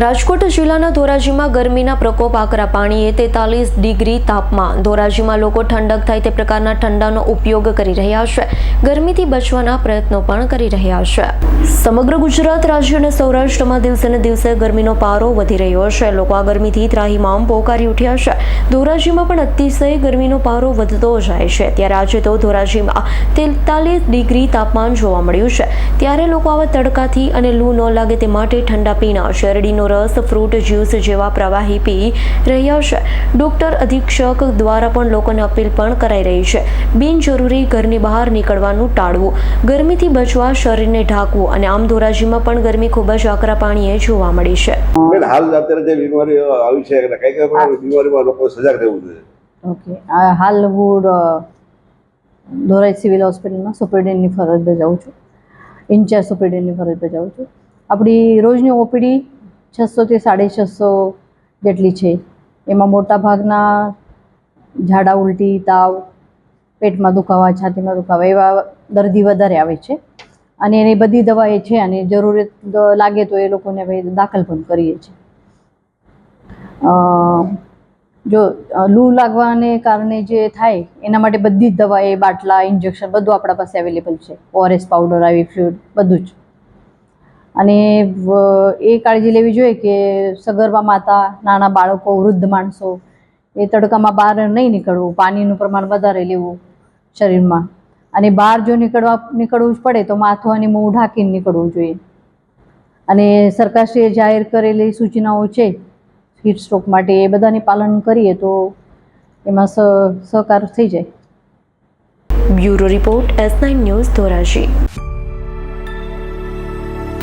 રાજકોટ જિલ્લાના ધોરાજીમાં ગરમીના પ્રકોપ, આકરા પાણીએ તેતાલીસ ડિગ્રી તાપમાન. ધોરાજીમાં લોકો ઠંડક થાય તે પ્રકારના ઠંડાનો ઉપયોગ કરી રહ્યા છે. ગરમીથી બચવાના પ્રયત્નો પણ કરી રહ્યા છે. સમગ્ર ગુજરાત, રાજ્ય અને સૌરાષ્ટ્રમાં દિવસે ને દિવસે ગરમીનો પારો વધી રહ્યો છે. લોકો આ ગરમીથી ત્રાહીમામ પોકારી ઉઠ્યા છે. ધોરાજીમાં પણ અતિશય ગરમીનો પારો વધતો જાય છે. ત્યારે આજે તો ધોરાજીમાં તેતાલીસ ડિગ્રી તાપમાન જોવા મળ્યું છે. ત્યારે લોકો આવા તડકાથી અને લૂ ન લાગે તે માટે ઠંડા પીણા, શેરડીનો રસ ફ્રૂટ જ્યુસ જેવા પ્રવાહી પી રહ્યા છે. ડોક્ટર અધિક્ષક દ્વારા પણ લોકોને અપીલ પણ કરાઈ રહી છે. બિનજરૂરી ઘરની બહાર નીકળવાનું ટાળવું. ગરમીથી બચવા શરીરને ઢાંકવું અને આમ ધોરાજીમાં પણ ગરમી ખૂબ જ આકરા પાણીએ જોવા મળી છે. હાલ અત્યારે જે બીમારી આવી છે એટલે કઈ કઈ બીમારીમાં લોકો સજાગ રહેવું જોઈએ? ઓકે. હાલ હું ધોરાજ સિવિલ હોસ્પિટલમાં સુપરિન્ટેન્ડની ફરજ બજાવું છું. ઇન્ચાર્જ સુપરિન્ટેન્ડની ફરજ બજાવું છું. આપણી રોજની ઓપીડી છસોથી સાડી છસો જેટલી છે. એમાં મોટા ભાગના ઝાડા ઉલટી, તાવ, પેટમાં દુખાવા, છાતીમાં દુખાવા એવા દર્દી વધારે આવે છે. અને એની બધી દવા એ છે અને જરૂરિયાત લાગે તો એ લોકોને અમે દાખલ પણ કરીએ છીએ. જો લૂ લાગવાને કારણે જે થાય, એના માટે બધી જ દવા એ બાટલા, ઇન્જેક્શન બધું આપણા પાસે અવેલેબલ છે. ઓઆરએસ પાવડર આવી ફ્લુઇડ બધું જ. અને એ કાળજી લેવી જોઈએ કે સગર્ભા માતા, નાના બાળકો, વૃદ્ધ માણસો એ તડકામાં બહાર નહીં નીકળવું, પાણીનું પ્રમાણ વધારે લેવું શરીરમાં. અને બહાર જો નીકળવા, નીકળવું જ પડે તો માથું અને મોં ઢાંકીને નીકળવું જોઈએ. અને સરકારશ્રીએ જાહેર કરેલી સૂચનાઓ છે, હીટ સ્ટ્રોક માટે એ બધાની પાલન કરીએ તો એમાં સહકાર થઈ જાય. Bureau report S nine news Dhoraji.